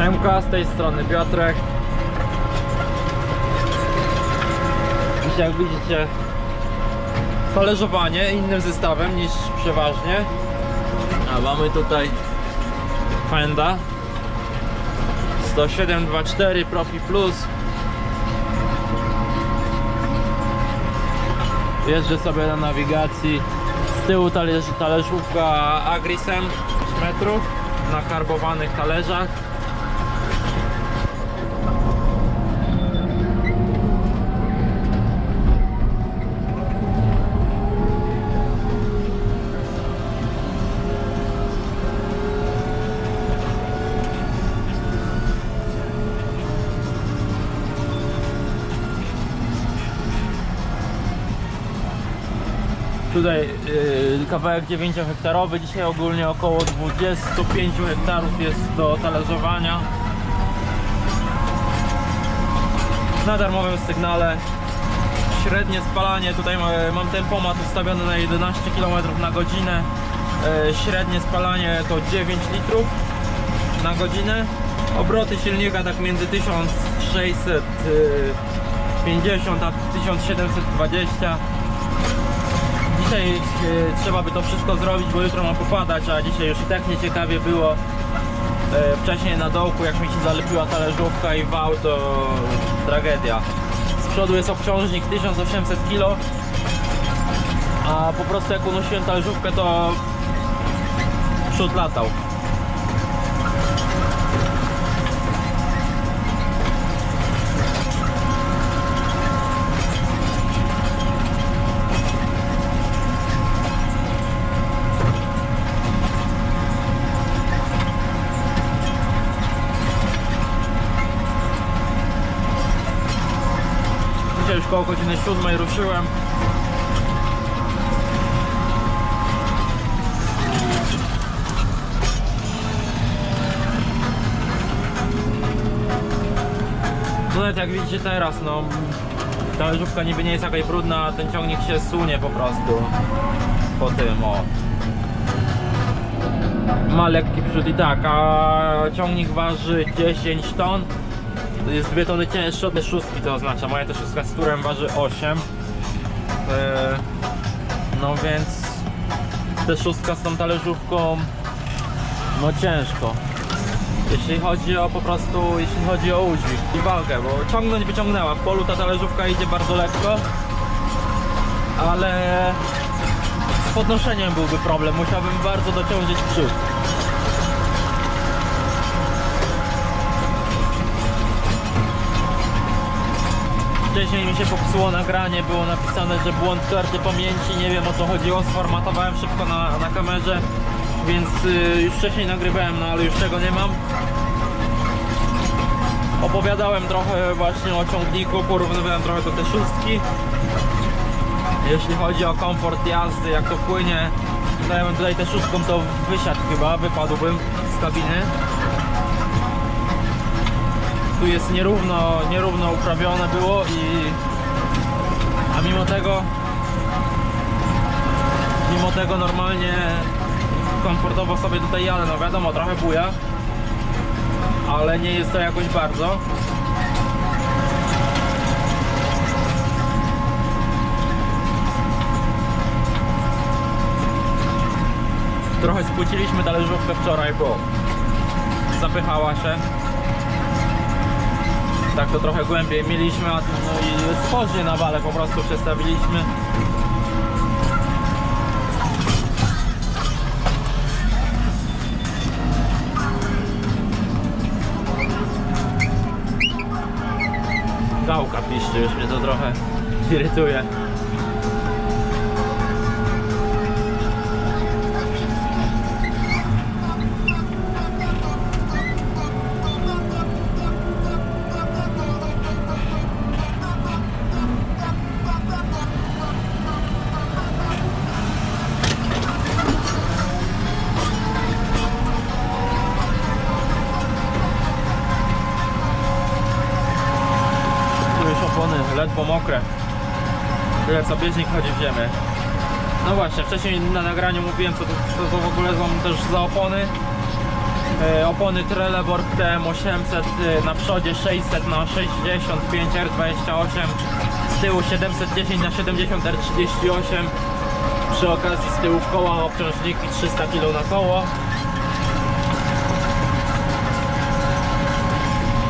Siemka, z tej strony Piotrek. Dzisiaj jak widzicie talerzowanie innym zestawem niż przeważnie. A mamy tutaj Fenda 10724 Profi Plus. Jeżdżę sobie na nawigacji. Z tyłu talerz, talerzówka Agrisem metrów na karbowanych talerzach. Tutaj yy, kawałek 9 hektarowy, dzisiaj ogólnie około 25 hektarów jest do talerzowania. Na darmowym sygnale. Średnie spalanie, tutaj ma- mam tempomat ustawiony na 11 km na godzinę. Yy, Średnie spalanie to 9 litrów na godzinę. Obroty silnika tak między 1650 a 1720. Dzisiaj e, trzeba by to wszystko zrobić, bo jutro ma popadać, a dzisiaj już i tak nieciekawie było. E, wcześniej na dołku, jak mi się zalepiła talerzówka i wał, to tragedia. Z przodu jest obciążnik 1800 kg, a po prostu jak unosiłem talerzówkę, to przód latał. Koło godziny 7 ruszyłem. No nawet jak widzicie teraz, no ta leżówka niby nie jest jakaś brudna, ten ciągnik się sunie po prostu po tym, o. Ma lekki przód i tak, a ciągnik waży 10 ton. To jest 2 tony cięższe od szóstki, to oznacza. Moja ta szóstka z turem waży 8. Eee, no więc ta szóstka z tą talerzówką no ciężko. Jeśli chodzi o po prostu, jeśli chodzi o udźwig i walkę, bo ciągnąć by ciągnęła. W polu ta talerzówka idzie bardzo lekko, ale z podnoszeniem byłby problem. Musiałbym bardzo dociążyć przód. Wcześniej mi się popsuło nagranie, było napisane, że błąd karty pamięci, nie wiem o co chodziło, sformatowałem szybko na, na kamerze, więc y, już wcześniej nagrywałem, no ale już tego nie mam. Opowiadałem trochę właśnie o ciągniku, porównywałem trochę do te szóstki. Jeśli chodzi o komfort jazdy, jak to płynie, to tutaj tę szóstką to wysiadł chyba, wypadłbym z kabiny tu jest nierówno, nierówno uprawione było i a mimo tego mimo tego normalnie komfortowo sobie tutaj jadę, no wiadomo trochę buja ale nie jest to jakoś bardzo. Trochę spłuciliśmy talerzówkę wczoraj, bo zapychała się tak to trochę głębiej mieliśmy, a no i stworznie na wale po prostu przestawiliśmy. Gałka piszczy, już mnie to trochę irytuje. Bieżnik chodzi w ziemię. No właśnie, wcześniej na nagraniu mówiłem co to, co to w ogóle są też za opony. E, Opony Trelleborg TM800 e, na przodzie 600 na 65 R28 z tyłu 710 na 70 R38 przy okazji z tyłu w koła obciążniki 300 kg na koło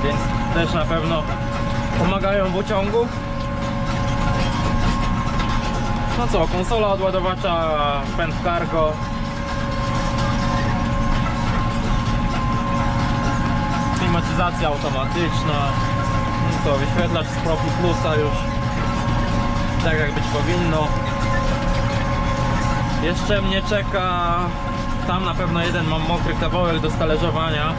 więc też na pewno pomagają w uciągu no co, konsola odładowacza pęd cargo. Klimatyzacja automatyczna. No to wyświetlacz z Profi Plusa już. Tak jak być powinno. Jeszcze mnie czeka tam na pewno jeden mam mokry kawałek do stalerzowania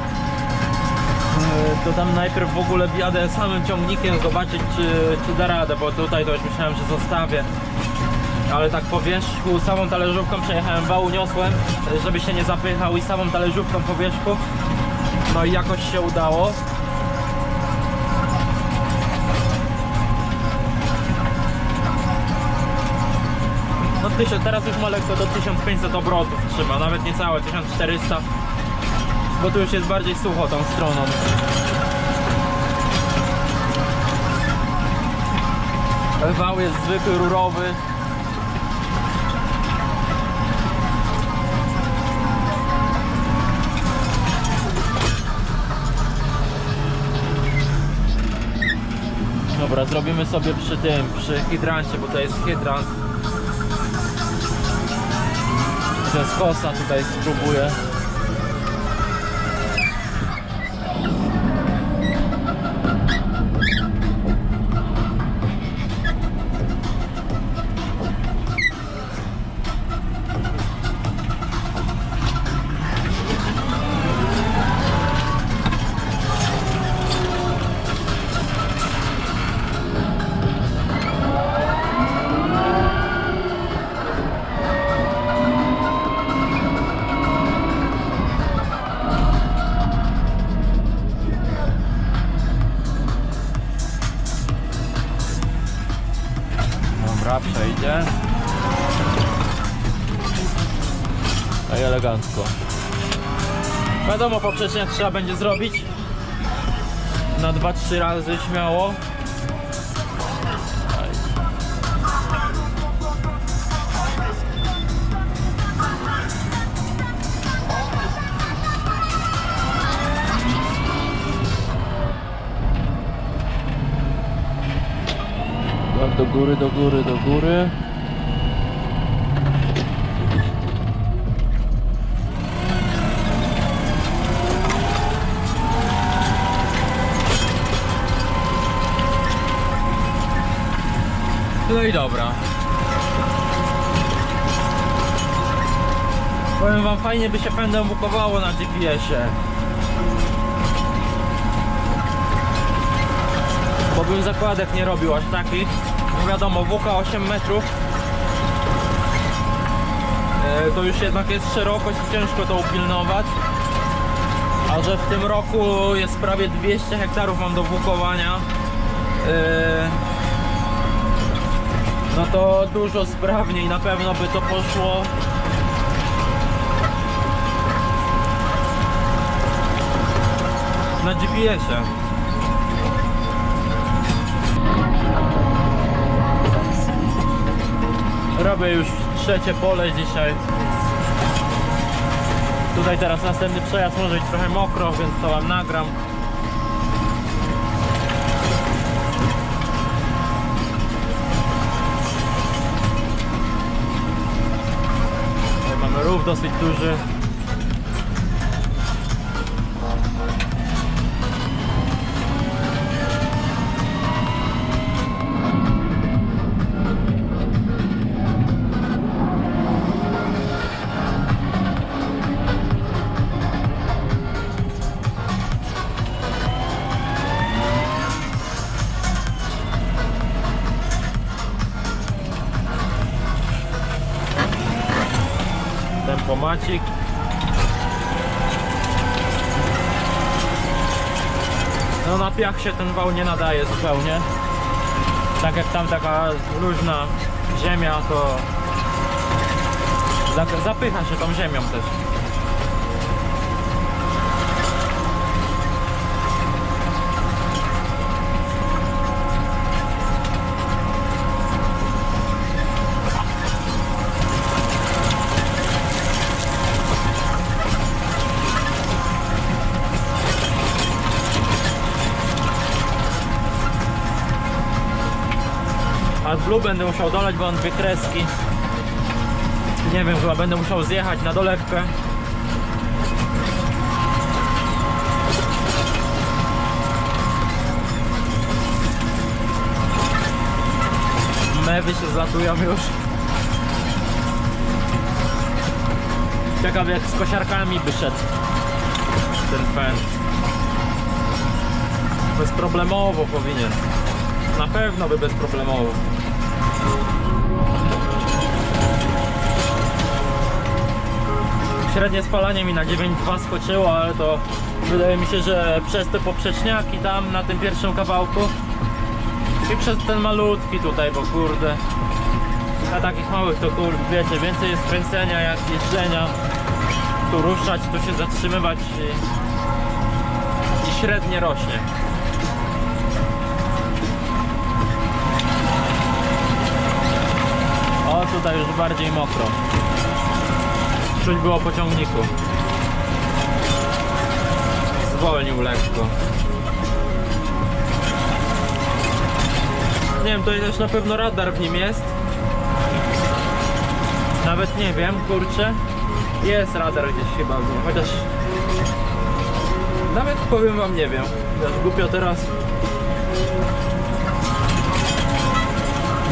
Yy, to tam najpierw w ogóle wjadę samym ciągnikiem zobaczyć czy, czy da radę, bo tutaj to już myślałem, że zostawię ale tak po wierzchu samą talerzówką przejechałem wał, uniosłem żeby się nie zapychał i samą talerzówką po wierzchu. No i jakoś się udało. No tysiąc, teraz już ma lekko do 1500 obrotów trzyma, nawet niecałe 1400 bo tu już jest bardziej sucho tą stroną. Wał jest zwykły, rurowy Dobra, zrobimy sobie przy tym, przy hydrancie, bo to jest hydrant. Ze skosa tutaj spróbuję. Wiadomo, poprzeczniak trzeba będzie zrobić na 2-3 razy śmiało. Tak, do góry, do góry, do góry. No i dobra. Powiem wam, fajnie by się pędem bukowało na GPS-ie. Bo bym zakładek nie robił aż takich. No wiadomo, WK 8 metrów. E, To już jednak jest szerokość, ciężko to upilnować. A że w tym roku jest prawie 200 hektarów mam do wukowania. e, No to dużo sprawniej na pewno by to poszło. Na GPS-ie. Robię już trzecie pole dzisiaj. Tutaj teraz następny przejazd może być trochę mokro, więc to wam nagram. Rów dosyć duży. No na piach się ten wał nie nadaje zupełnie. Tak jak tam taka luźna ziemia, to za- zapycha się tą ziemią też. AdBlue będę musiał dolać, bo on dwie kreski. Nie wiem, chyba będę musiał zjechać na dolewkę. Mewy się zlatują już. Ciekaw jak z kosiarkami by szedł ten fen. Bezproblemowo powinien. Na pewno by bezproblemowo. Średnie spalanie mi na 9,2 skoczyło, ale to wydaje mi się, że przez te poprzeczniaki tam na tym pierwszym kawałku i przez ten malutki tutaj, bo kurde na takich małych to kurde, wiecie, więcej jest kręcenia jak jeżdżenia tu ruszać, tu się zatrzymywać i, i średnie rośnie o tutaj już bardziej mokro czuć było po ciągniku zwolnił lekko Nie wiem, to też na pewno radar w nim jest. Nawet nie wiem, kurczę. Jest radar gdzieś chyba w nim, chociaż... Nawet powiem wam nie wiem. Głupio teraz...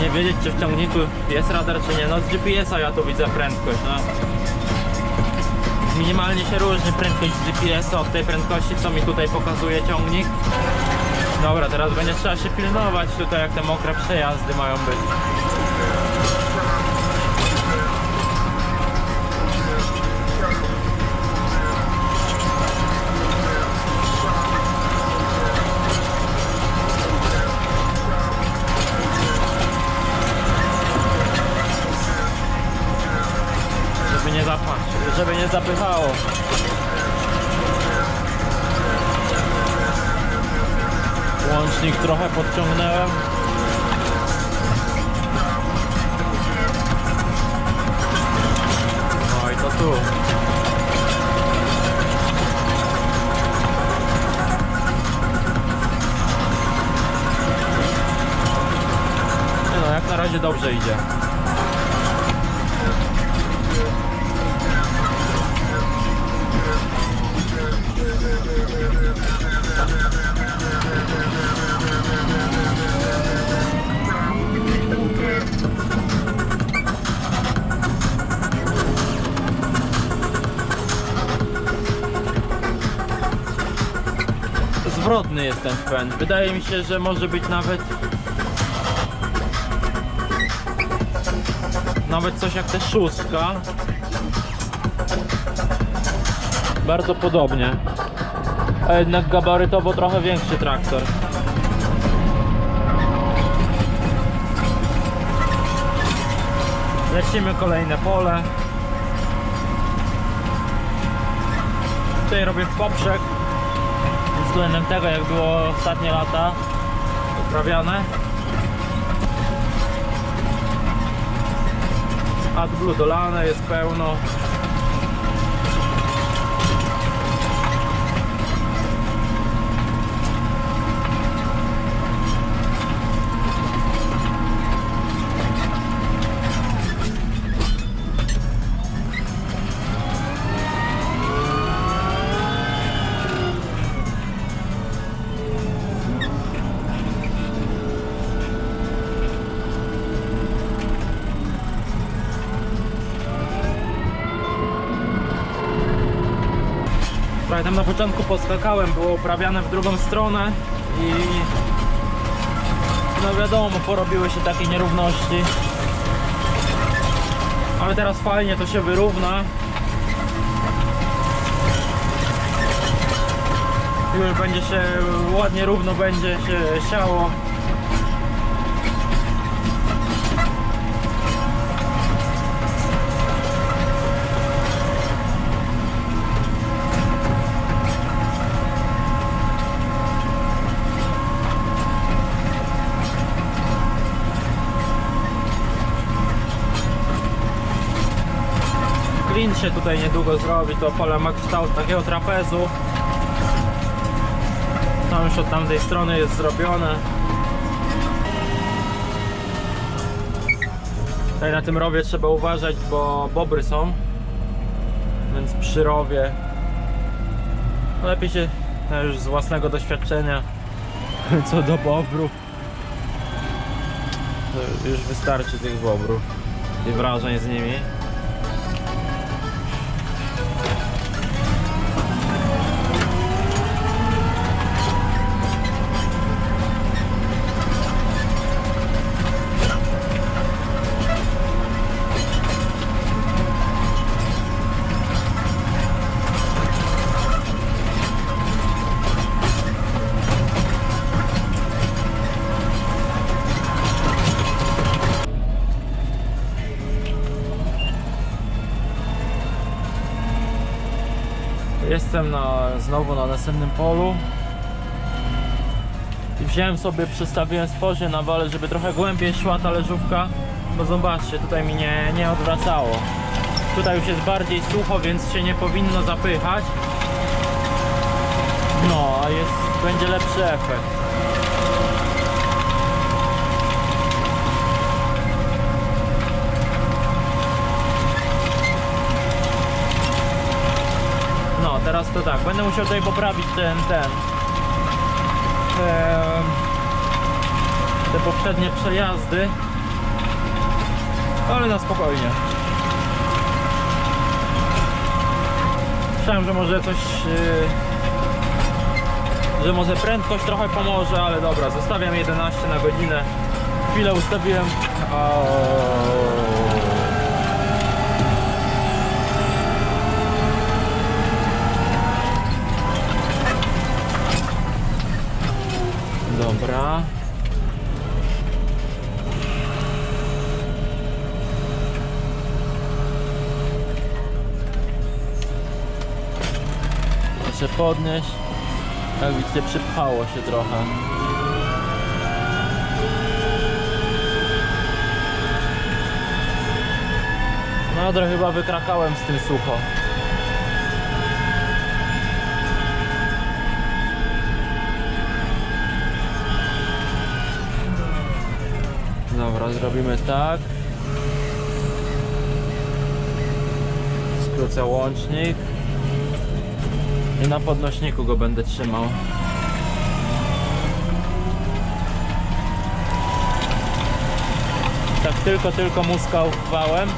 Nie wiedzieć czy w ciągniku jest radar czy nie. No z GPS-a ja tu widzę prędkość, no. Minimalnie się różni prędkość GPS-a od tej prędkości co mi tutaj pokazuje ciągnik. Dobra, teraz będzie trzeba się pilnować tutaj, jak te mokre przejazdy mają być. Nie zapychało. Łącznik trochę podciągnąłem. No i to tu. Nie no, jak na razie dobrze idzie. Ten fen. Wydaje mi się, że może być nawet nawet coś jak te szóstka. Bardzo podobnie. A jednak gabarytowo trochę większy traktor. Lecimy kolejne pole. Tutaj robię w poprzek względem tego jak było ostatnie lata uprawiane. AdBlue dolane jest pełno. Prawie tam na początku poskakałem, było uprawiane w drugą stronę i no wiadomo, porobiły się takie nierówności. Ale teraz fajnie to się wyrówna. Już będzie się ładnie równo będzie się siało. Się tutaj niedługo zrobi, to pole ma kształt takiego trapezu. Tam już od tamtej strony jest zrobione. Tutaj na tym rowie trzeba uważać, bo bobry są. Więc przy rowie lepiej się już z własnego doświadczenia co do bobrów. Już wystarczy tych bobrów i wrażeń z nimi. Jestem na, znowu na następnym polu. I wziąłem sobie, przestawiłem sporze na wale, żeby trochę głębiej szła ta leżówka. Bo zobaczcie, tutaj mi nie, nie odwracało. Tutaj już jest bardziej sucho, więc się nie powinno zapychać. No, a jest, będzie lepszy efekt. No, teraz to tak. Będę musiał tutaj poprawić ten, ten. te poprzednie przejazdy. Ale na spokojnie. Myślałem, że może coś. yy, że może prędkość trochę pomoże, ale dobra, zostawiam 11 na godzinę. Chwilę ustawiłem. O. Dobra. Muszę podnieść. Jak widzicie, przypchało się trochę. No, trochę chyba wykrakałem z tym sucho. Dobra, zrobimy tak. Skrócę łącznik. I na podnośniku go będę trzymał. Tak tylko, tylko muskał wałem.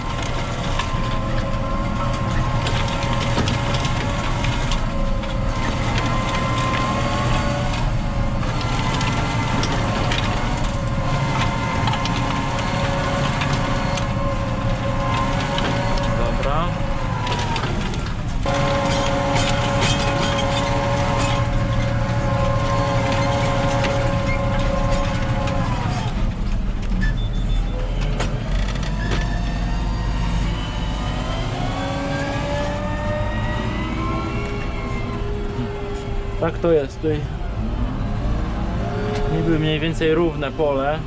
Dobra. Tak to jest tutaj. Niby mniej więcej równe pole.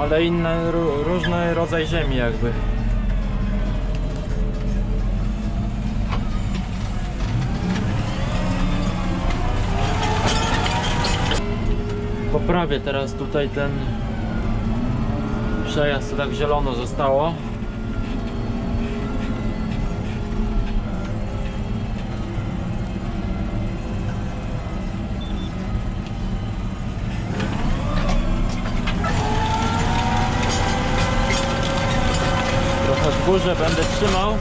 Ale inny, ró- różny rodzaj ziemi jakby. Poprawię teraz tutaj ten przejazd, tak zielono zostało. Trochę w górze będę trzymał.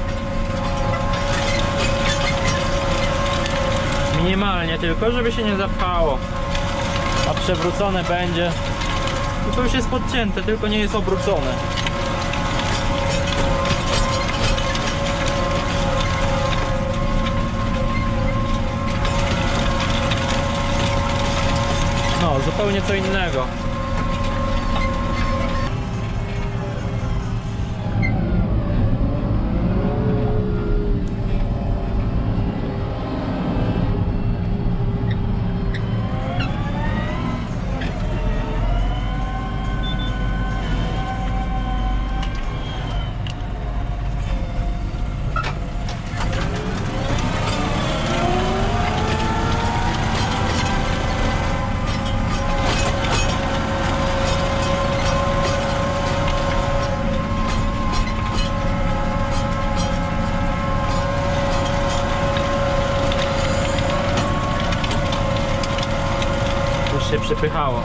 Minimalnie tylko, żeby się nie zapchało. A przewrócone będzie. No to już jest podcięte, tylko nie jest obrócone. No, zupełnie co innego. Przypychało.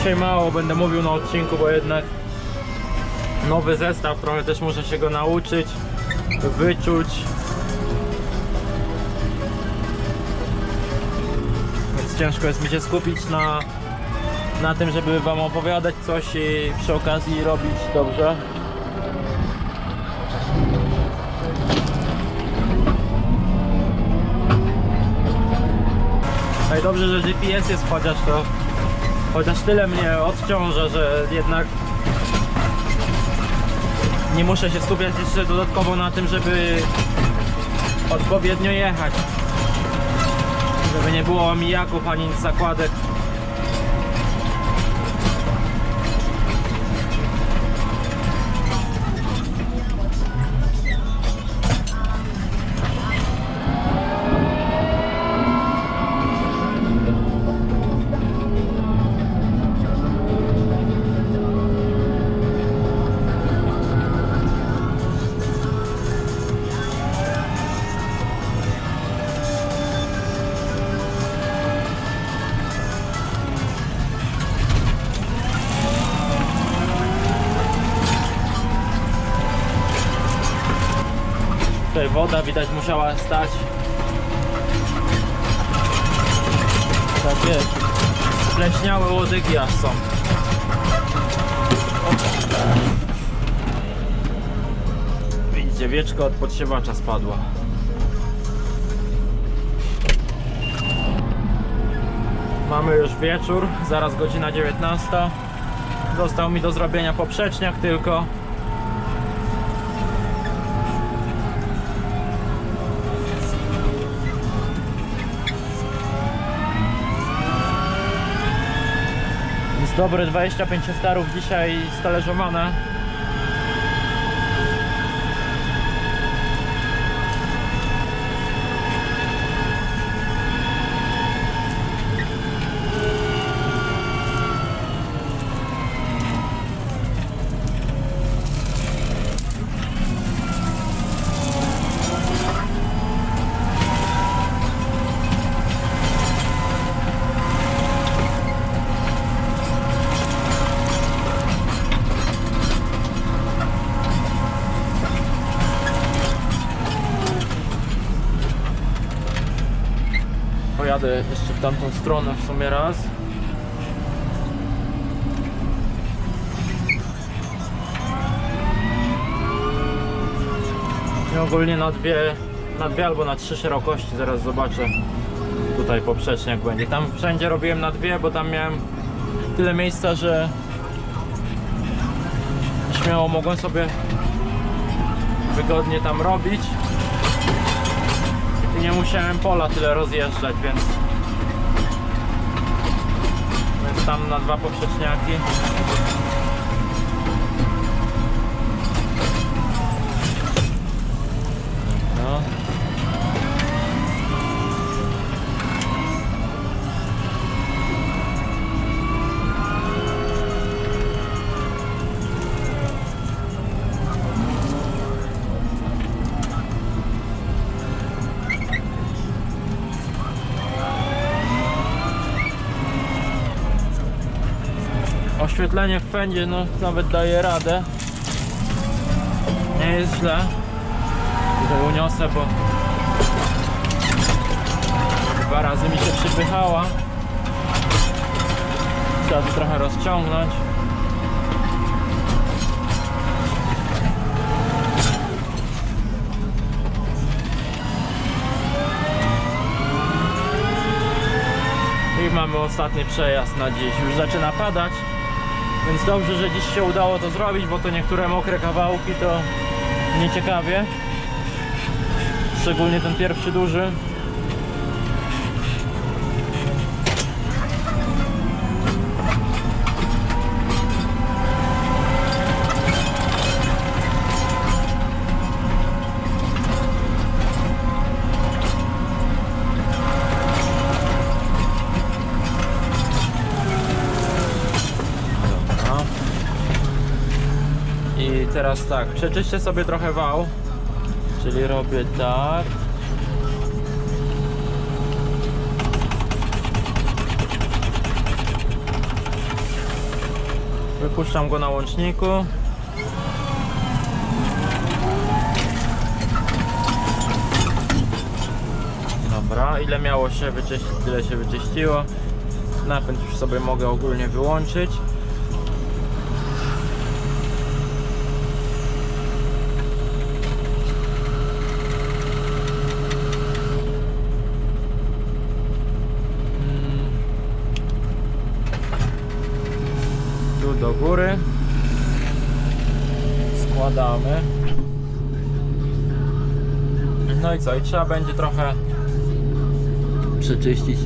Dzisiaj mało będę mówił na odcinku, bo jednak nowy zestaw, trochę też muszę się go nauczyć, wyczuć. Więc ciężko jest mi się skupić na, na tym, żeby wam opowiadać coś i przy okazji robić dobrze. No dobrze, że GPS jest chociaż to Chociaż tyle mnie odciąża, że jednak nie muszę się skupiać jeszcze dodatkowo na tym, żeby odpowiednio jechać. Żeby nie było mijaków ani zakładek. Musiała stać. Takie spleśniałe łodygi aż są. Widzicie, wieczko od podsiewacza spadła. Mamy już wieczór, zaraz godzina 19. Został mi do zrobienia poprzeczniak tylko. Dobre 25 hektarów dzisiaj stalerzowane. Pojadę jeszcze w tamtą stronę w sumie raz. I ogólnie na dwie, na dwie albo na trzy szerokości, zaraz zobaczę. Tutaj poprzeczniak będzie. Tam wszędzie robiłem na dwie, bo tam miałem tyle miejsca, że śmiało mogłem sobie wygodnie tam robić nie musiałem pola tyle rozjeżdżać, więc tam na dwa poprzeczniaki Oświetlenie w pędzie no nawet daje radę. Nie jest źle. Tutaj uniosę, bo dwa razy mi się przypychała. Trzeba to trochę rozciągnąć. I mamy ostatni przejazd na dziś. Już zaczyna padać. Więc dobrze, że dziś się udało to zrobić, bo to niektóre mokre kawałki to nieciekawie. Szczególnie ten pierwszy duży. Dobra. I teraz tak, przeczyszczę sobie trochę wał. Czyli robię tak. Wypuszczam go na łączniku. Dobra, ile miało się wyczyścić, tyle się wyczyściło. Napęd już sobie mogę ogólnie wyłączyć. Mm. Tu do góry. Składamy. No i co? I trzeba będzie trochę przeczyścić